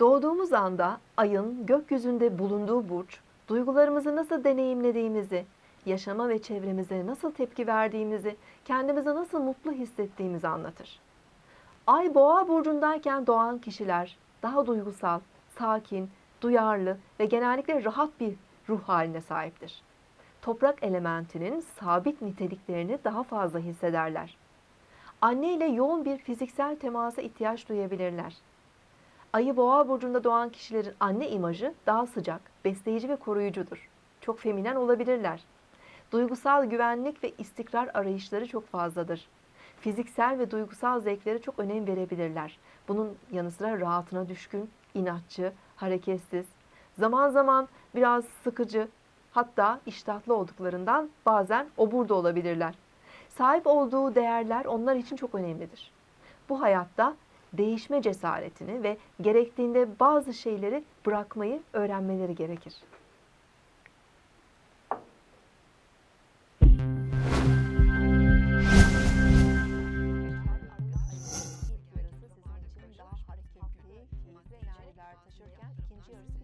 Doğduğumuz anda ayın gökyüzünde bulunduğu burç, duygularımızı nasıl deneyimlediğimizi, yaşama ve çevremize nasıl tepki verdiğimizi, kendimizi nasıl mutlu hissettiğimizi anlatır. Ay boğa burcundayken doğan kişiler daha duygusal, sakin, duyarlı ve genellikle rahat bir ruh haline sahiptir. Toprak elementinin sabit niteliklerini daha fazla hissederler. Anne ile yoğun bir fiziksel temasa ihtiyaç duyabilirler. Ayı boğa burcunda doğan kişilerin anne imajı daha sıcak, besleyici ve koruyucudur. Çok feminen olabilirler. Duygusal güvenlik ve istikrar arayışları çok fazladır. Fiziksel ve duygusal zevklere çok önem verebilirler. Bunun yanı sıra rahatına düşkün, inatçı, hareketsiz, zaman zaman biraz sıkıcı, hatta iştahlı olduklarından bazen obur da olabilirler. Sahip olduğu değerler onlar için çok önemlidir. Bu hayatta değişme cesaretini ve gerektiğinde bazı şeyleri bırakmayı öğrenmeleri gerekir. yarısı